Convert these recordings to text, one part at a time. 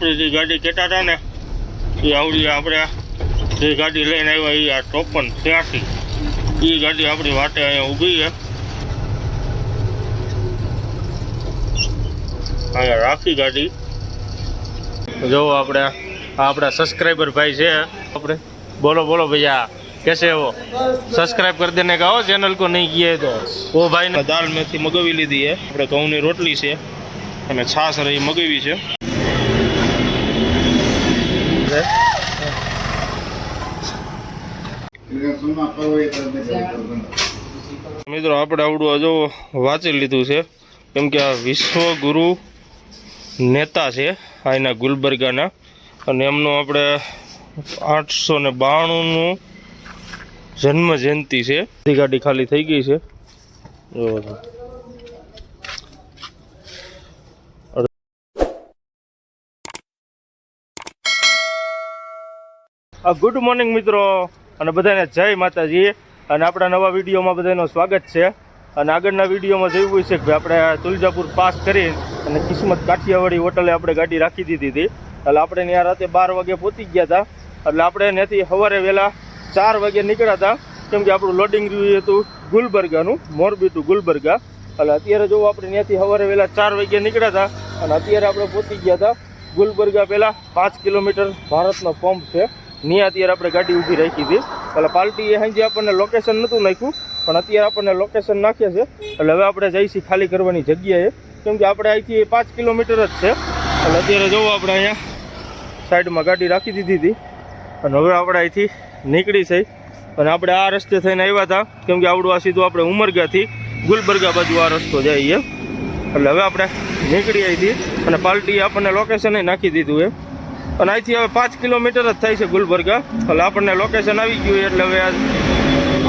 આપણે જે ગાડી કહેતા હતા ને, એ આવડી આપણે જે ગાડી લઈને આવ્યા એ આ ચોપન ત્યાંથી. એ ગાડી આપણી વાટે અહીંયા ઊભી છે. અહીંયા રાખી ગાડી. જો આપણે આપણા સબસ્ક્રાઈબર ભાઈ છે. આપણે, બોલો બોલો ભૈયા, કેસે હો? સબસ્ક્રાઇબ કરી દેને કહો ચેનલ કો નહીં કીએ તો. ઓ ભાઈ દાળ મેથી મગાવી લીધી છે. આપણે ઘઉંની રોટલી છે અને છાસ રહી મગાવી છે. મિત્રો, આપણે આવડું હજુ વાંચી લીધું છે. કેમ કે આ વિશ્વ ગુરુ નેતા છે આના ગુલબર્ગાના. અને એમનું આપણે આઠસો ને બાણુંનું જન્મ જયંતિ છે. બધી ગાડી ખાલી થઈ ગઈ છે. ગુડ મોર્નિંગ મિત્રો. અને બધાને જય માતાજી. અને આપણા નવા વિડીયોમાં બધાનું સ્વાગત છે. અને આગળના વિડીયોમાં જોયું છે કે આપણે તુલજાપુર પાસ કરી અને કિસ્મત કાઠિયાવાડી હોટલે આપણે ગાડી રાખી દીધી હતી. એટલે આપણે ત્યાં રાતે બાર વાગે પહોંચી ગયા હતા. એટલે આપણે ત્યાંથી સવારે વહેલા ચાર વાગે નીકળ્યા હતા. કેમ કે આપણું લોડિંગ રહ્યું હતું ગુલબર્ગાનું મોરબી ટુ ગુલબર્ગા. એટલે અત્યારે જો આપણે ત્યાંથી સવારે વહેલા ચાર વાગે નીકળ્યા હતા. અને અત્યારે આપણે પહોંચી ગયા હતા. ગુલબર્ગા પહેલાં પાંચ કિલોમીટર ભારતનો પંપ છે. ત્યાં અત્યારે આપણે ગાડી ઊભી રાખી હતી એટલે પાર્ટીએ સાંજે આપણને લોકેશન નહોતું નાખ્યું, પણ અત્યારે આપણને લોકેશન નાખીએ છે. એટલે હવે આપણે જઈશું ખાલી કરવાની જગ્યાએ. કેમ કે આપણે અહીંથી પાંચ કિલોમીટર જ છે. એટલે અત્યારે જોવો આપણે અહીંયા સાઈડમાં ગાડી રાખી દીધી હતી. અને હવે આપણે અહીંથી નીકળી છે. અને આપણે આ રસ્તે થઈને આવ્યા હતા. કેમ કે આવડું આ સીધું આપણે ઉમરગાથી, ગુલબર્ગા બાજુ આ રસ્તો જઈએ એટલે હવે આપણે નીકળી આવી હતી અને પાર્ટીએ આપણને લોકેશન નાખી દીધું એ અને અહીંથી હવે પાંચ કિલોમીટર જ થાય છે ગુલબર્ગા. એટલે આપણને લોકેશન આવી ગયું એટલે હવે આ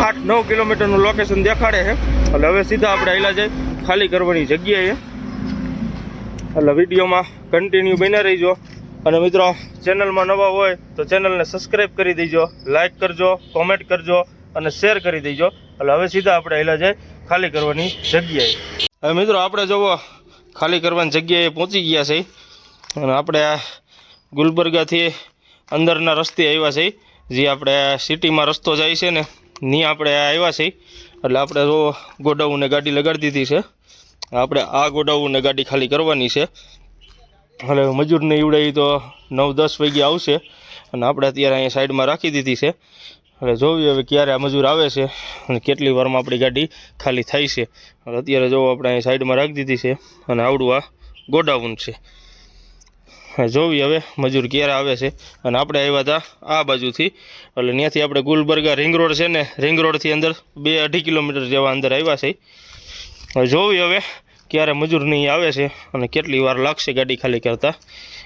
આઠ નવ કિલોમીટરનું લોકેશન દેખાડે છે. એટલે હવે સીધા આપણે આયલા જાય ખાલી કરવાની જગ્યાએ. એટલે વિડીયોમાં કન્ટિન્યુ બન્યા રહીજો. અને મિત્રો ચેનલમાં નવા હોય તો ચેનલને સબસ્ક્રાઈબ કરી દેજો લાઇક કરજો કોમેન્ટ કરજો અને શેર કરી દેજો. એટલે હવે સીધા આપણે આયલા જાય ખાલી કરવાની જગ્યાએ. હવે મિત્રો, આપણે જુઓ ખાલી કરવાની જગ્યાએ પહોંચી ગયા છે અને આપણે આ ગુલબર્ગાથી અંદરના રસ્તે આવ્યા છે જે આપણે સિટીમાં રસ્તો જાય છે ને ની આપણે આવ્યા છે એટલે આપણે જો ગોડાઉને ગાડી લગાડી દીધી છે. આપણે આ ગોડાઉને ગાડી ખાલી કરવાની છે. એટલે મજૂરને ઈવડાવી તો નવ દસ વાગ્યે આવશે. અને આપણે અત્યારે અહીંયા સાઈડમાં રાખી દીધી છે. એટલે જોઈએ હવે ક્યારે આ મજૂર આવે છે અને કેટલી વારમાં આપણી ગાડી ખાલી થાય છે. અત્યારે જો આપણે અહીંયા સાઈડમાં રાખી દીધી છે અને આવડું આ ગોડાઉન છે. જોવી હવે, મજૂર ક્યારે આવે છે. અને આપણે આવ્યા હતા આ બાજુથી. એટલે ત્યાંથી આપણે ગુલબર્ગા રિંગ રોડ છે ને, રિંગ રોડથી અંદર બે અઢી કિલોમીટર જેવા અંદર આવ્યા છે. જોવી હવે ક્યારે મજૂર નહીં આવે છે અને કેટલી વાર લાગશે ગાડી ખાલી કરતાં.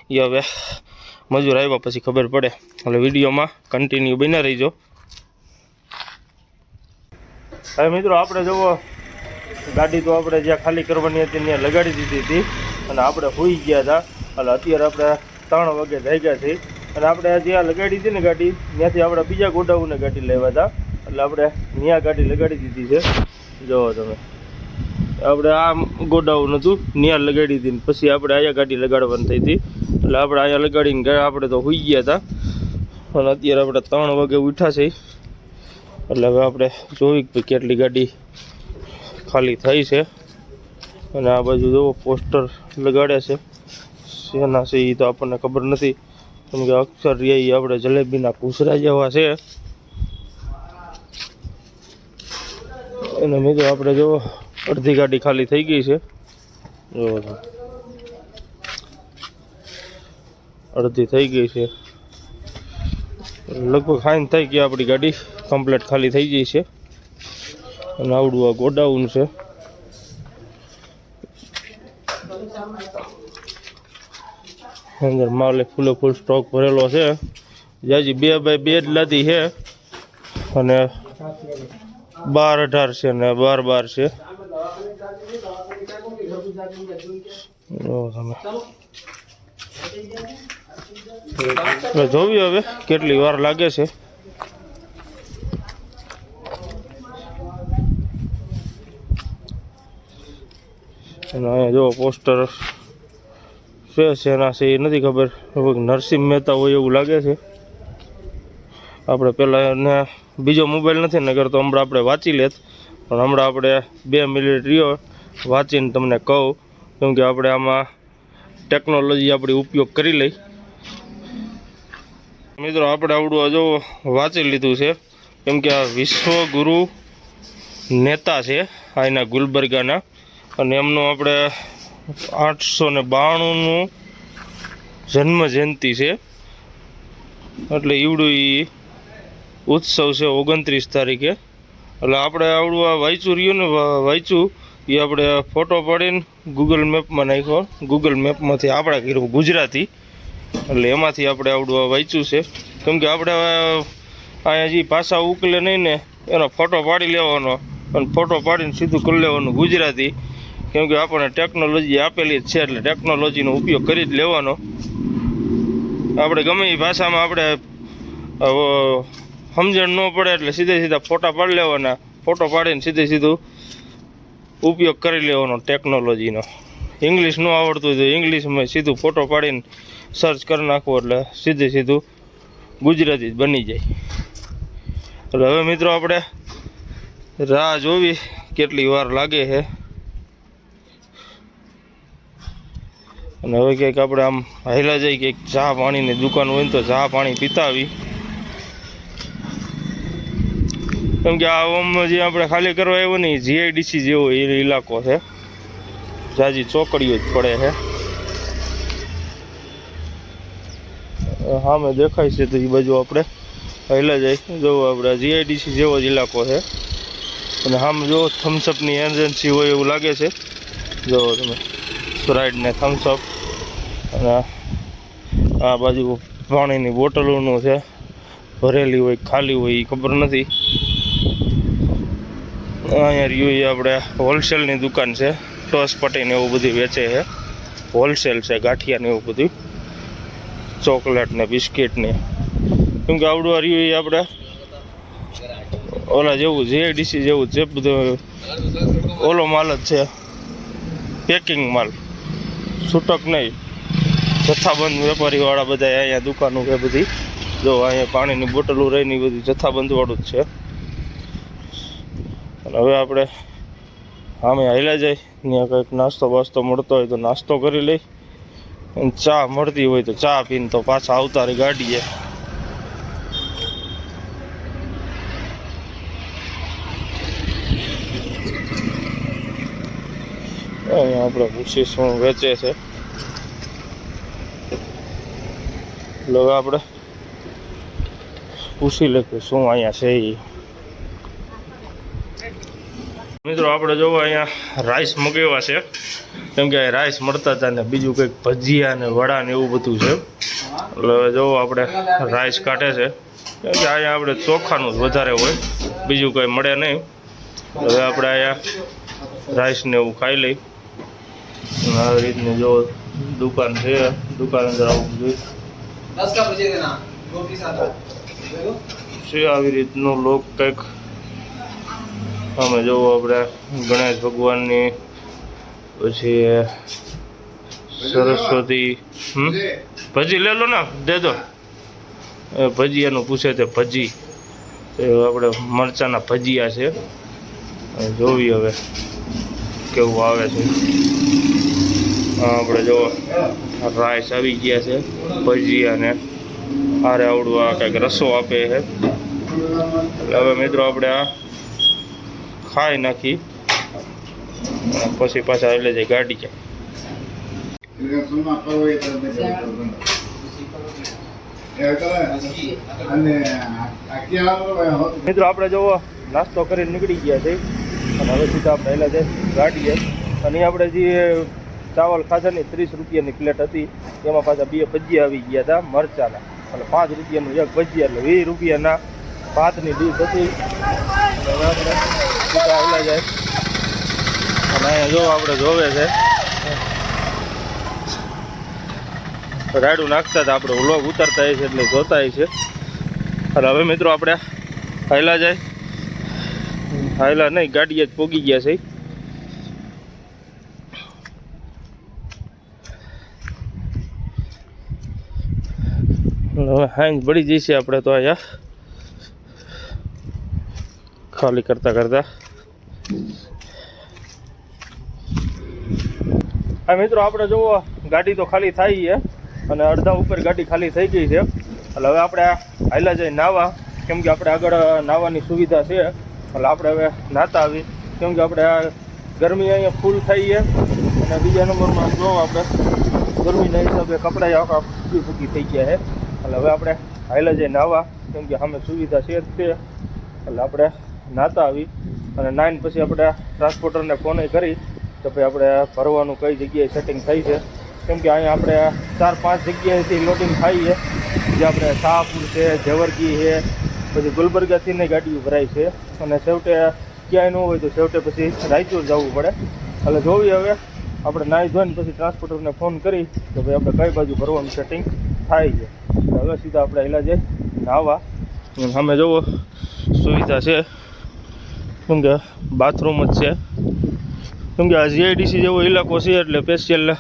એ હવે મજૂર આવ્યા પછી ખબર પડે. એટલે વિડીયોમાં કન્ટિન્યુ બન્યા રહીજો. હવે મિત્રો આપણે જુઓ, ગાડી તો આપણે જ્યાં ખાલી કરવાની હતી ત્યાં લગાડી દીધી હતી. અને આપણે હોઈ ગયા હતા એટલે અત્યારે આપણે ત્રણ વાગે થઈ ગયા છે અને આપણે જ્યાં લગાડી હતી ને ગાડી, ત્યાંથી આપણે બીજા ગોડાઉને ગાડી લેવા હતા. એટલે આપણે ત્યાં ગાડી લગાડી દીધી છે. જોવો તમે. આપણે આ ગોડાઉન હતું ત્યાં લગાડી હતી પછી આપણે અહીંયા ગાડી લગાડવાની થઈ હતી. એટલે આપણે અહીંયા લગાડીને આપણે તો હોઈ ગયા હતા. અને અત્યારે આપણે ત્રણ વાગે ઉઠ્યા છે એટલે હવે આપણે જોઈ કે કેટલી ગાડી ખાલી થઈ છે. અને આ બાજુ જોવો પોસ્ટર લગાડ્યા છે. શેના છે એ તો આપણને ખબર નથી. કેમ કે અક્ષર એ આપણે જલેબીના કુસરા જેવા છે. અને મિત્રો આપણે જો અડધી ગાડી ખાલી થઈ ગઈ છે. જો અડધી થઈ ગઈ છે. લગભગ ખાઈને થઈ ગઈ આપણી ગાડી. કમ્પ્લીટ ખાલી થઈ ગઈ છે. અને આવડું આ ગોડાઉન છે. અંદર માલે ફૂલે ફૂલ સ્ટોક ભરેલો છે. જાજી બે બાય બે જ લાદી છે. અને બાર અઢાર છે ને બાર બાર છે. જોવી હવે કેટલી વાર લાગે છે. અને અહીંયા જો પોસ્ટર છે, શેના છે એ નથી ખબર. નરસિંહ મહેતા હોય એવું લાગે છે. આપણે પહેલાં એને બીજો મોબાઈલ નથી ને કરતો હમણાં આપણે વાંચી લેત. પણ હમણાં આપણે બે મિનિટ વાંચીને તમને કહું. કેમ કે આપણે આમાં ટેકનોલોજી આપણી ઉપયોગ કરી લઈ. મિત્રો, આપણે આવડું હજુ વાંચી લીધું છે. કેમ કે આ વિશ્વગુરુ નેતા છે અહીંના ગુલબર્ગાના. અને એમનું આપણે આઠસો ને બાણુંનું જન્મ જયંતિ છે. એટલે ઈવડું એ ઉત્સવ છે ઓગણત્રીસ તારીખે. એટલે આપણે આવડું આ વાંચ્યું રહ્યું ને વાંચ્યું એ આપણે ફોટો પાડીને ગૂગલ મેપમાં નાખ્યો. ગૂગલ મેપમાંથી આપણે કર્યું ગુજરાતી. એટલે એમાંથી આપણે આવડું આ વાંચ્યું છે. કેમ કે આપણે અહીંયા જે ભાષા ઉકલે નહીં ને, એનો ફોટો પાડી લેવાનો. અને ફોટો પાડીને સીધું કરી લેવાનું ગુજરાતી. કેમ કે આપણને ટેકનોલોજી આપેલી જ છે એટલે ટેકનોલોજીનો ઉપયોગ કરી જ લેવાનો. આપણે ગમે એ ભાષામાં આપણે સમજણ ન પડે એટલે સીધે સીધા ફોટા પાડી લેવાના. ફોટો પાડીને સીધે સીધું ઉપયોગ કરી લેવાનો ટેકનોલોજીનો ઇંગ્લિશ ન આવડતું હોય તો ઇંગ્લિશમાં સીધું ફોટો પાડીને સર્ચ કરી નાખવો એટલે સીધે સીધું ગુજરાતી જ બની જાય. એટલે હવે મિત્રો આપણે રાહ જોવી કેટલી વાર લાગે છે. અને હવે ક્યાંક આપણે આમ હાયલા જઈ કંઈક ચા પાણીની દુકાન હોય ને તો ચા પાણી પીતા આવી કેમ કે આ ઓમ જે આપણે ખાલી કરવા આવ્યો ને જીઆઈડીસી જેવો એ ઇલાકો છે. જાજી ચોકડીઓ જ પડે છે. સામે દેખાય છે તો એ બાજુ આપણે હાયલા જાય જો આપણે જીઆઈડીસી જેવો જ ઇલાકો છે. અને આમ જો થમ્સઅપની એજન્સી હોય એવું લાગે છે. જો તમે સ્પ્રાઇટ ને થમ્સઅપ અને આ બાજુ પાણીની બોટલોનું છે, ભરેલી હોય, ખાલી હોય એ ખબર નથી. અહીંયા રહ્યું એ આપણે હોલસેલની દુકાન છે, ટોસ પટીને એવું બધું વેચે છે. હોલસેલ છે ગાંઠિયાને એવું બધું. ચોકલેટ ને બિસ્કીટ ને. કેમ કે આવડું રહ્યું એ આપણે ઓલા જેવું જેડીસી જેવું છે, બધું ઓલો માલ જ છે. પેકિંગ માલ. છૂટક નહીં. જથ્થાબંધ વેપારીવાળા બધા અહીંયા દુકાનો છે બધી. જો અહીંયા પાણીની બોટલો રહીને બધી જથ્થાબંધવાળું જ છે. અને હવે આપણે સામે હાલ્યા જાય. ત્યાં કંઈક નાસ્તો બાસ્તો મળતો હોય તો નાસ્તો કરી લઈ. અને ચા મળતી હોય તો ચા પીને તો પાછા આવતારી ગાડીએ. અહીંયા આપણે ભૂસી શું વેચે છે. એટલે હવે આપણે પૂછી લે કે શું અહીંયા છે એ મિત્રો, આપણે જોવો અહીંયા રાઈસ મગાવ્યા છે. કેમ કે રાઈસ મળતા હતા ને બીજું કંઈક ભજીયા ને વડા ને એવું બધું છે. એટલે હવે જોવો આપણે રાઈસ કાઢે છે. કેમ કે અહીંયા આપણે ચોખાનું જ વધારે હોય. બીજું કંઈ મળે નહીં. હવે આપણે અહીંયા રાઈસ ને એવું ખાઈ લઈ. આવી રીતની જો દુકાન છે. દુકાન અંદર આવું બધું છે આવી રીતનું લોક કંઈક? અમે જોવો આપણે ગણેશ ભગવાનની પછી સરસ્વતી હમ? ભજી લે લો ને દે દો. એ ભજીયાનું પૂછે તે ભજી. એ આપણે મરચાના ભજીયા છે. જોવી હવે કેવું આવે છે. આપણે જો રાઈસ આવી ગયા છે, ભજી અને હારે આવડું આ કંઈક રસો આપે છે. એટલે હવે મિત્રો આપણે આ ખાઈ નાખી. પછી પાછા એટલે જઈ ગાડી જાય મિત્રો આપણે જોવો, નાસ્તો કરીને નીકળી ગયા છે અને હવે સીધા આપણે એટલે ગાડીએ. અને આપણે જે ચાવલ ખાધા ને ત્રીસ રૂપિયાની પ્લેટ હતી. એમાં પાછા બે ભજીયા આવી ગયા હતા, મરચાના. એટલે પાંચ રૂપિયાનું એક ભજીયા એટલે વીસ રૂપિયાના ભાતની ડીશ હતી. સીધા જાય અને અહીંયા જો આપણે જોવે છે. રાડું નાખતા હતા આપણે વ્લોગ ઉતારતા છે એટલે જોતા છે. અને હવે મિત્રો આપણે હાયલા જાય. હાયલા નહીં, ગાડીએ જ પોગી ગયા છે. હાઈન પડી જઈશે આપણે તો અહીંયા. ખાલી કરતા કરતા. હા મિત્રો આપણે જુઓ, ગાડી તો ખાલી થઈ છે અને અડધા ઉપર ગાડી ખાલી થઈ ગઈ છે. એટલે હવે આપણે હાલ્યા જઈ નાવા. કેમ કે આપણે આગળ નાવાની સુવિધા છે. એટલે આપણે હવે નાતા આવી. કેમ કે આપણે ગરમી અહીંયા ફૂલ થઈ છે. અને બીજા નંબરમાં જો આપણે ગરમીના હિસાબે કપડાં આખા ફૂકી ફૂકી થઈ ગયા છે. એટલે હવે આપણે હાલ્યા જઈ નાવા કેમ કે સામે સુવિધા છે જ તે એટલે આપણે નાતા આવી અને નાઈન પછી આપણે ટ્રાન્સપોર્ટરને ફોન કરી તો ભાઈ આપણે ભરવાનું કઈ જગ્યાએ સેટિંગ થઈ છે. કેમ કે અહીંયા આપણે ચાર પાંચ જગ્યાએથી લોડિંગ થાય છે. જે આપણે શાહપુર છે ઝેવરગી છે, પછી ગુલબર્ગાથી ને ગાડીઓ ભરાય છે. અને છેવટે ક્યાંય ન હોય તો છેવટે પછી રાયચુર જવું પડે. એટલે જોવી હવે, આપણે નાહી ધોઈને પછી ટ્રાન્સપોર્ટરને ફોન કરી કે ભાઈ આપણે કઈ બાજુ ભરવાનું સેટિંગ થાય છે. હવે સીધા આપણે એલા જઈ નાહવા સામે જુઓ સુવિધા છે. કેમ કે બાથરૂમ જ છે. કેમ કે આ જીઆઈડીસી જેવો ઇલાકો છે એટલે સ્પેશિયલ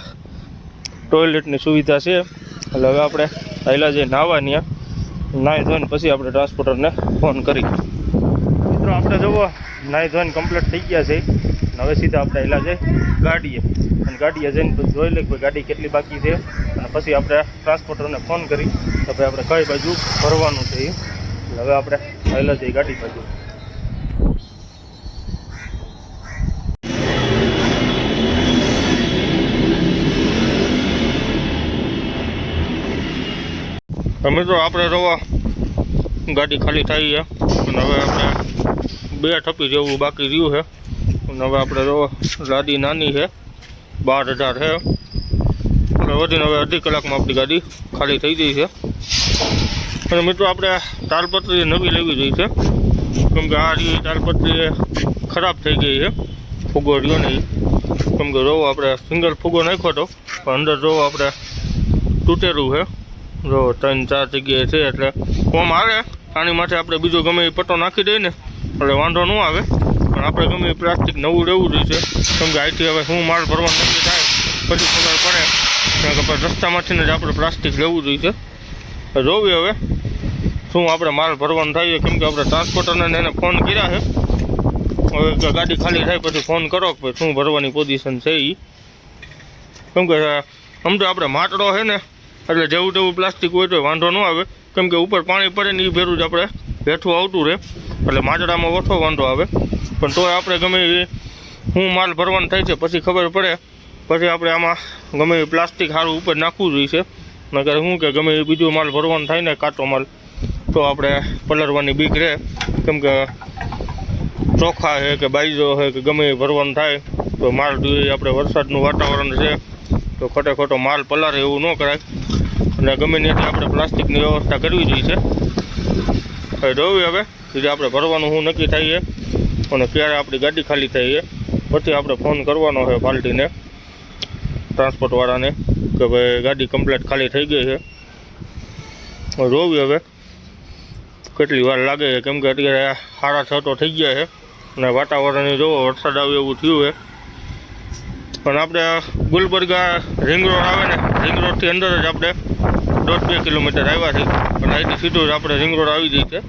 ટોયલેટની સુવિધા છે. એટલે હવે આપણે પહેલાં જઈ નાહવા ત્યાં નાહી ધોઈને પછી આપણે ટ્રાન્સપોર્ટરને ફોન કરી મિત્રો, આપણે જુઓ નાહી ધોઈને કમ્પ્લીટ થઈ ગયા છે. અને હવે સીધા આપણે એલા છે ગાડીએ. અને ગાડીએ જઈને જોઈ લઈએ કે ગાડી કેટલી બાકી છે. અને પછી આપણે ટ્રાન્સપોર્ટરને ફોન કરી તો ભાઈ આપણે કઈ બાજુ ભરવાનું છે હવે આપણે એલા જઈએ ગાડી બાજુ. તો મિત્રો આપણે રવા ગાડી ખાલી થઈ છે. અને હવે આપણે બે ઠપી જેવું બાકી રહ્યું છે. હવે આપણે જો ગાડી નાની છે, બાર હજાર છે. આપણે વધીને હવે અડધી કલાકમાં આપણી ગાડી ખાલી થઈ ગઈ છે. અને મિત્રો આપણે તાલપત્રી નવી લેવી જોઈએ છે. કેમ કે આ તાલપત્રી ખરાબ થઈ ગઈ છે ફુગો રહ્યો નહીં કેમ કે રોવો આપણે સિંગલ ફુગો નાખ્યો હતો, પણ અંદર જોવો આપણે તૂટેલું છે. જો ત્રણ ચાર જગ્યાએ છે એટલે ફોર્મ આવે આની માટે આપણે બીજો ગમે એ પટ્ટો નાખી દઈએ ને, એટલે વાંધો ન આવે. પણ આપણે ગમે પ્લાસ્ટિક નવું રહેવું જોઈએ. કેમ કે અહીંથી હવે શું માલ ભરવાનું નક્કી થાય, પછી ખબર પડે. કારણ કે રસ્તામાંથી જ આપણે પ્લાસ્ટિક લેવું જોઈએ. જોવી હવે શું આપણે માલ ભરવાનું થાય કેમ કે આપણે ટ્રાન્સપોર્ટરને એને ફોન કર્યા છે. હવે ગાડી ખાલી થાય પછી ફોન કરો કે શું ભરવાની પોઝિશન છે એ કેમ કે તો આપણે માટડો છે ને, એટલે જેવું તેવું પ્લાસ્ટિક હોય તો વાંધો ન આવે. કેમ કે ઉપર પાણી પડે ને એ ભેરું જ આપણે બેઠું આવતું રહે. એટલે માટડામાં ઓછો વાંધો આવે. પણ તોય આપણે ગમે એ શું માલ ભરવાનું થાય છે, પછી ખબર પડે. પછી આપણે આમાં ગમે એ પ્લાસ્ટિક સારું ઉપર નાખવું જોઈએ છે. નકર શું કે ગમે એ બીજો માલ ભરવાનું થાય ને કાચો માલ, તો આપણે પલરવાની બીક રહે. કેમ કે ચોખા છે કે બાઈજો છે કે ગમે એ ભરવાનું થાય, તો માલ જોઈએ આપણે વરસાદનું વાતાવરણ છે, તો ખોટે ખોટો માલ પલારે એવું ન કરાય. અને ગમે ત્યાંથી આપણે પ્લાસ્ટિકની વ્યવસ્થા કરવી જોઈએ છે. હવે જોવી હવે એટલે આપણે ભરવાનું શું નક્કી થાય છે. અને ક્યારે આપણી ગાડી ખાલી થઈ છે, પછી આપણે ફોન કરવાનો છે પાર્ટીને ટ્રાન્સપોર્ટવાળાને કે ભાઈ ગાડી કમ્પ્લેટ ખાલી થઈ ગઈ છે. જોવી હવે, કેટલી વાર લાગે છે, કેમ કે અત્યારે સારા છ તો થઈ ગયા છે, અને વાતાવરણ જોવો, વરસાદ આવે એવું થયું છે. પણ આપણે ગુલબર્ગા રિંગ રોડ આવે ને રિંગ રોડથી અંદર જ આપણે દોઢ બે કિલોમીટર આવ્યા છે પણ અહીંથી સીધું જ આપણે રિંગ રોડ આવી જઈએ છે.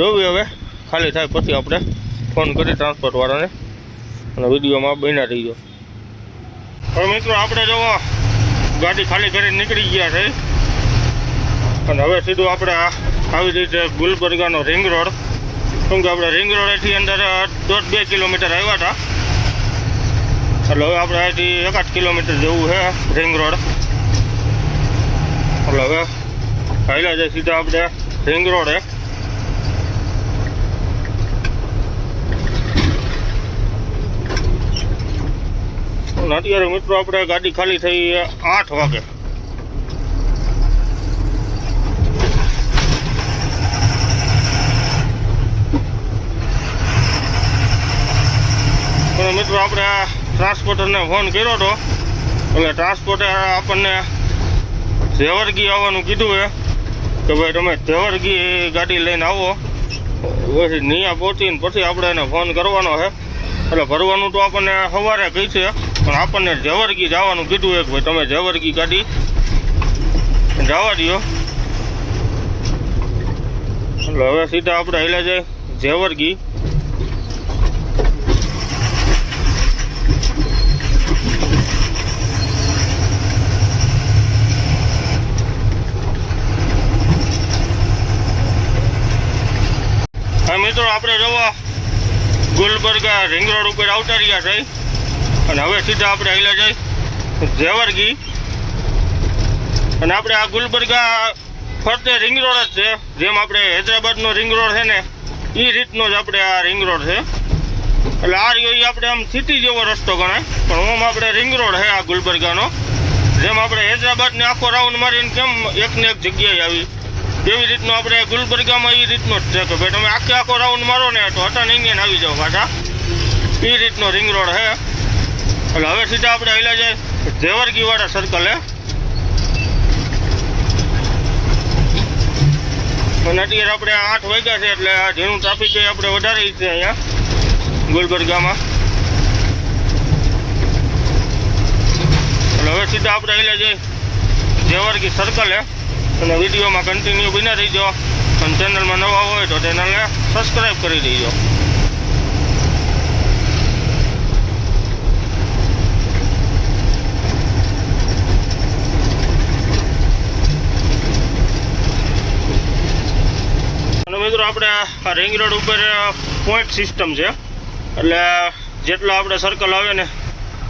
જોવી હવે ખાલી થાય પછી આપણે ફોન કરી ટ્રાન્સપોર્ટવાળાને અને વિડીયોમાં બન્યા રહી ગયો હવે મિત્રો આપણે જો ગાડી ખાલી કરીને નીકળી ગયા છે. અને હવે સીધું આપણે આવી રીતે ગુલબર્ગાનો રિંગ રોડ. કેમ કે આપણે રિંગ રોડથી અંદર દોઢ બે કિલોમીટર આવ્યા હતા. એટલે હવે આપણે અહીંથી એકાદ કિલોમીટર જેવું છે રિંગ રોડ. એટલે હવે પહેલાં જાય સીધા આપણે રિંગ રોડે. અને અત્યારે મિત્રો આપણે ગાડી ખાલી થઈ આઠ વાગે. મિત્રો આપણે ટ્રાન્સપોર્ટરને ફોન કર્યો હતો એટલે ટ્રાન્સપોર્ટર આપણને ઝેવરગી આવવાનું કીધું એ, કે ભાઈ તમે ઝેવરગી ગાડી લઈને આવો. પછી નિયા પહોંચીને પછી આપણે એને ફોન કરવાનો છે. એટલે ભરવાનું તો આપણને સવારે કહી છે. પણ આપણને ઝેવરગી જવાનું કીધું એક ભાઈ, તમે ઝેવરગી કાઢી. જવા દો એટલે હવે સીધા આપણે હેલા જાય ઝેવરગી. હા, મિત્રો, આપણે જવા ગુલબર્ગા રિંગ રોડ ઉપર આવતા રહ્યા છે. અને હવે સીધા આપણે આવેલા જાય ઝેવરગી. અને આપણે આ ગુલબર્ગા ફરતે રિંગ રોડ જ છે, જેમ આપણે હૈદરાબાદનો રિંગ રોડ છે ને એ રીતનો જ આપણે આ રિંગ રોડ છે. એટલે આ રહ્યો એ આપણે આમ સિટી જેવો રસ્તો ગણાય, પણ ઓમ આપણે રિંગ રોડ છે આ ગુલબર્ગાનો, જેમ આપણે હૈદરાબાદને આખો રાઉન્ડ મારીને કેમ એકને એક જગ્યાએ આવી? એવી રીતનું આપણે ગુલબર્ગામાં એ રીતનો જ છે કે ભાઈ તમે આખે આખો રાઉન્ડ મારો ને, તો હટા નહીં આવી જાઓ પાછા. એ રીતનો રિંગ રોડ છે. એટલે હવે સીધા આપણે હેલા જાય સર્કલ હે? અને અત્યારે આપણે આઠ વાગ્યા છે એટલે આ જેનું ટ્રાફિક આપણે વધારે છે અહીંયા, ગુલબર્ગામાં. એટલે હવે સીધા આપણે એટલે જઈએ સર્કલ હે? અને વિડીયોમાં કન્ટિન્યુ બના રહીજો. અને ચેનલમાં નવા હોય તો ચેનલને સબસ્ક્રાઈબ કરી દેજો અને મિત્રો આપણે રિંગ રોડ ઉપર પોઈન્ટ સિસ્ટમ છે. એટલે જેટલા આપણે સર્કલ આવે ને,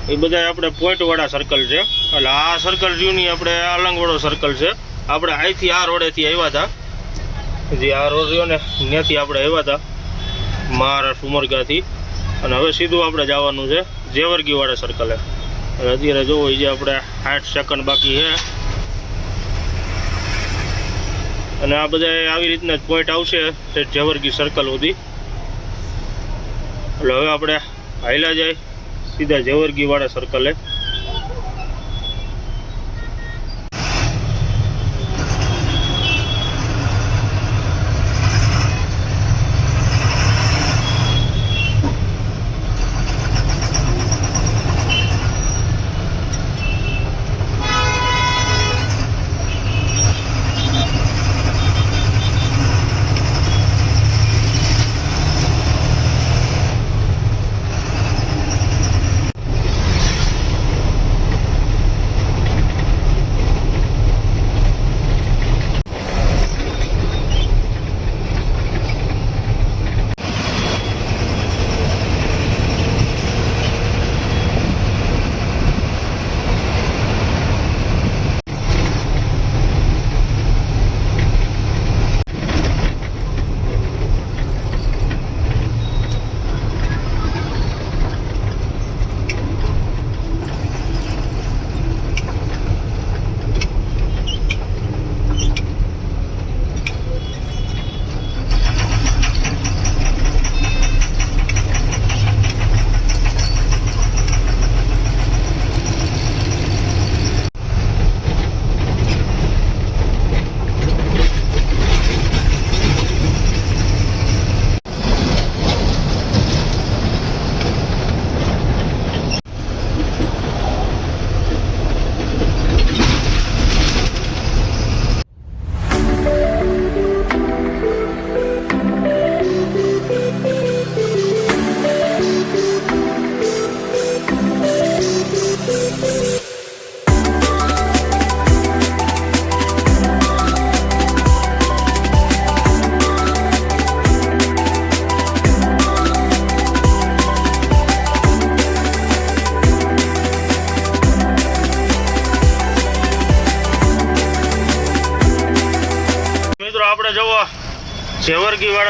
એ બધા આપણે પોઈન્ટવાળા સર્કલ છે. એટલે આ સર્કલ જૂની આપણે અલંગવાળો સર્કલ છે. આપણે અહીંથી આ રોડેથી આવ્યા હતા જે આ રોડ રહ્યો ને ત્યાંથી આપણે આવ્યા હતા મહારાષ્ટ્ર ઉમરગાથી. અને હવે સીધું આપણે જવાનું છે, જેવરગીવાળા સર્કલે અને અત્યારે જોવો એ જે આપણે આઠ સેકન્ડ બાકી છે. અને આ બધા આવી રીતના જ પોઈન્ટ આવશે તે જવરગી સર્કલ સુધી. એટલે હવે આપણે હાઈલા જાય, સીધા જવરગીવાળા સર્કલે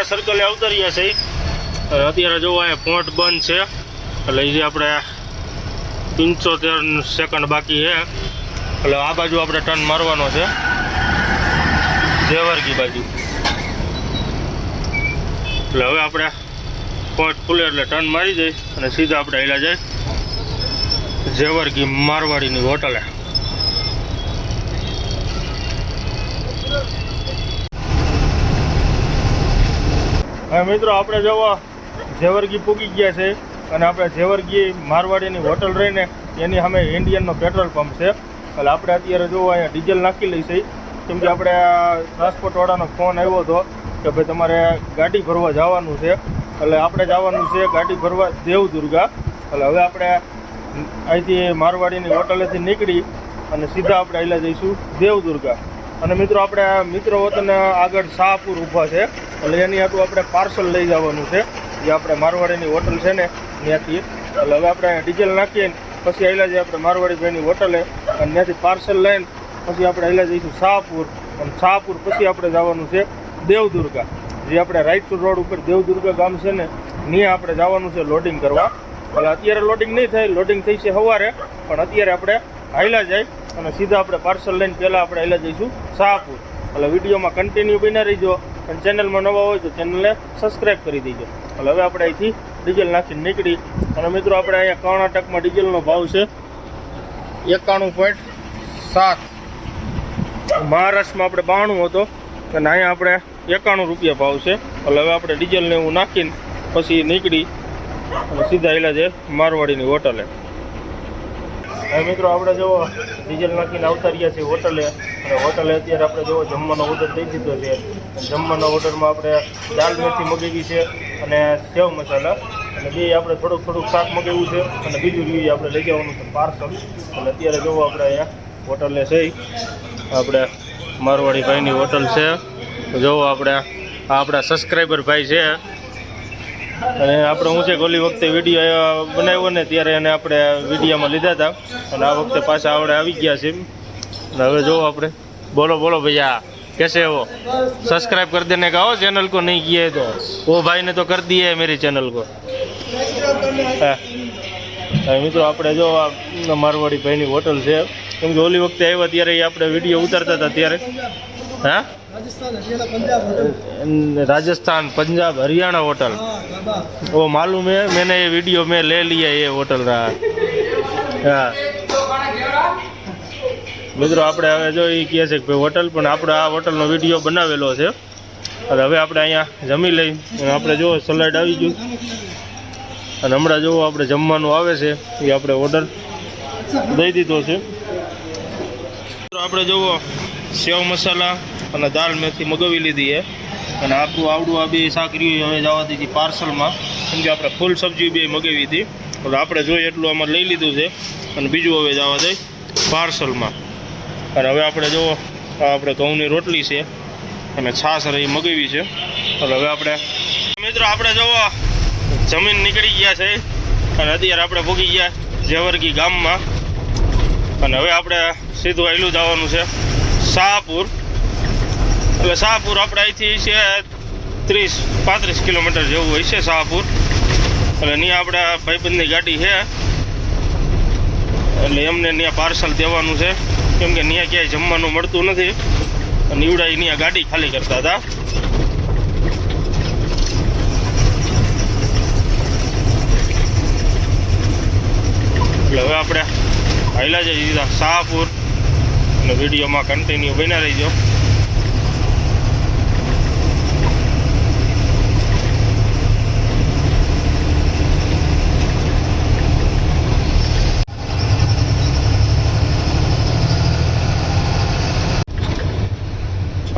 વાળા સર્કલે અવતરીએ છીએ. અત્યારે જોવો અહીંયા પોઈન્ટ બંધ છે, એટલે જે આપણે પંચોતેર સેકન્ડ બાકી છે, એટલે આ બાજુ આપણે ટર્ન મારવાનો છે. જેવરગી બાજુ. એટલે હવે આપણે પોઈન્ટ ખુલે એટલે ટર્ન મારી જઈ અને સીધા આપણે હેલા જાય. જેવરગી મારવાડીની હોટલે. હવે મિત્રો, આપણે જોવા ઝેવરગી પૂગી ગયા છે અને આપણે ઝેવરગી મારવાડીની હોટલ રહીને એની સામે ઇન્ડિયનનો પેટ્રોલ પંપ છે. એટલે આપણે અત્યારે જોવા અહીંયા ડીઝલ નાખી લઈશું કેમ કે આપણે ટ્રાન્સપોર્ટવાળાનો ફોન આવ્યો હતો કે ભાઈ તમારે ગાડી ભરવા જવાનું છે. એટલે આપણે જવાનું છે ગાડી ભરવા દેવદુર્ગા. એટલે હવે આપણે અહીંથી મારવાડીની હોટલેથી નીકળી અને સીધા આપણે અહીંયા જઈશું દેવદુર્ગા. અને મિત્રો, આપણે મિત્રો વતન આગળ શાહપુર ઊભા છે. એટલે એની હાટું આપણે પાર્સલ લઈ જવાનું છે. જે આપણે મારવાડીની હોટલ છે ને, ત્યાંથી. એટલે હવે આપણે ડીઝલ નાખીએ પછી આવેલા જઈએ આપણે મારવાડી ભાઈની હોટલે. અને ત્યાંથી પાર્સલ લઈને, પછી આપણે આવેલા જઈશું શાહપુર. અને શાહપુર પછી આપણે જવાનું છે દેવદુર્ગા. જે આપણે રાયચુર રોડ ઉપર દેવદુર્ગા ગામ છે ને, ત્યાં આપણે જવાનું છે લોડિંગ કરવા. એટલે અત્યારે લોડિંગ નહીં થાય લોડિંગ થઈ છે સવારે. પણ અત્યારે આપણે હાઈલા જાય. અને સીધા આપણે પાર્સલ લઈને પહેલાં આપણે એલા જઈશું. શાહપુર. એટલે વિડીયોમાં કન્ટિન્યુ બની રહીજો. અને ચેનલમાં નવા હોય તો ચેનલને સબસ્ક્રાઈબ કરી દેજો. એટલે હવે આપણે અહીંથી ડીઝલ નાખીને નીકળી. અને મિત્રો, આપણે અહીંયા કર્ણાટકમાં ડીઝલનો ભાવ છે એકાણું પોઈન્ટ સાત. મહારાષ્ટ્રમાં આપણે બાણું હતો. અને અહીંયા આપણે એકાણું રૂપિયા ભાવ છે. એટલે હવે આપણે ડીઝલને એવું નાખીને પછી નીકળી. અને સીધા એલા છે મારવાડીની હોટલે હવે મિત્રો આપણે જો ડીઝલ નાખીને આવતા રહ્યા છીએ હોટલે, અને હોટલે અત્યારે આપણે જો જમવાનો ઓર્ડર દઈ દીધો છે. જમવાનો ઓર્ડરમાં આપણે દાલ મેથી મગાવી છે અને સેવ મસાલા. અને બે આપણે થોડુંક થોડુંક શાક મગાવ્યું છે અને બીજું જોઈએ આપણે લઈ જવાનું છે પાર્સલ અને અત્યારે જોવો આપણે અહીંયા હોટલે છે આપણે મારવાડી ભાઈની હોટલ છે. જોવો આપણે, આ આપણા સબસ્ક્રાઈબર ભાઈ છે. અને આપણે ઊંચે છે ઓલી વખતે વીડિયો બનાવ્યો ને ત્યારે એને આપણે વિડીયામાં લીધા હતા. અને આ વખતે પાછા આવડે આવી ગયા છે. અને હવે જોવો આપણે. બોલો બોલો ભૈયા કેસે હો? સબસ્ક્રાઇબ કરી દેને કહો ચેનલ કો? નહીં ગયે તો. ઓ ભાઈને તો કરી દીએ મેરી ચેનલ કો. મિત્રો, આપણે જો મારવાડી ભાઈની હોટલ છે. કેમ કે ઓલી વખતે આવ્યા ત્યારે આપણે વીડિયો ઉતારતા હતા ત્યારે. હા राजस्थान पंजाब हरियाणा होटल वो मालूम है मैंने ये वीडियो में ले लिया ये होटल रहा હા મિત્રો આપણે હવે જો એ કહે છે કે ભાઈ હોટલ પણ આપણે આ હોટલનો વિડીયો બનાવેલો છે અને હવે આપણે અહીંયા જમી લઈ અને આપણે જો સલાડ આવી ગયું અને હમણાં જો આપણે જમવાનું આવે છે એ આપણે ઓર્ડર દઈ દીધો છે મિત્રો આપણે જુઓ સેવ મસાલા અને દાળ મેથી મગાવી લીધી છે. અને આપણું આવડું આ બે શાક રહ્યું હવે જવા દીધી પાર્સલમાં. કેમ આપણે ફૂલ સબ્જી બે મગાવી હતી. એટલે આપણે જોઈએ એટલું આમાં લઈ લીધું છે. અને બીજું હવે જવા દઈ પાર્સલમાં. અને હવે આપણે જો આપણે ઘઉંની રોટલી છે. અને છાશ રહી મગાવી છે. એટલે હવે આપણે મિત્રો, આપણે જુઓ, જમીન નીકળી ગયા છે. અને અત્યારે આપણે ભોગી ગયા જેવરગી ગામમાં. અને હવે આપણે સીધું આયલું જવાનું છે. શાહપુર. એટલે શાહપુર આપણે અહીંથી છે ત્રીસ, પાંત્રીસ કિલોમીટર જેવું હોય છે શાહપુર. એટલે ત્યાં આપણે ભાઈબંધની ગાડી છે. એટલે એમને ત્યાં પાર્સલ દેવાનું છે. કેમ કે ત્યાં ક્યાંય જમવાનું મળતું નથી. ઈવડા ત્યાં ગાડી ખાલી કરતા હતા. એટલે હવે આપણે હાઈલા જઈ દીધા શાહપુર. અને વિડીયોમાં કન્ટિન્યુ બન્યા રહીજો.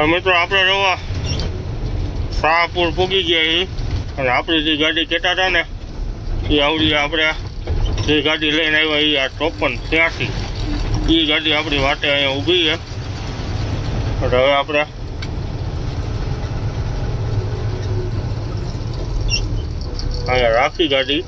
મિત્રો, આપણે રવા શાહપુર પૂગી ગયા અને આપણી જે ગાડી કહેતા હતા ને, એ આવડી આપણે જે ગાડી લઈને આવ્યા એ આ ચોપન ત્યાંસી એ ગાડી આપણી વાટે અહીંયા ઊભી છે. એટલે હવે આપણે અહીંયા રાખી ગાડી.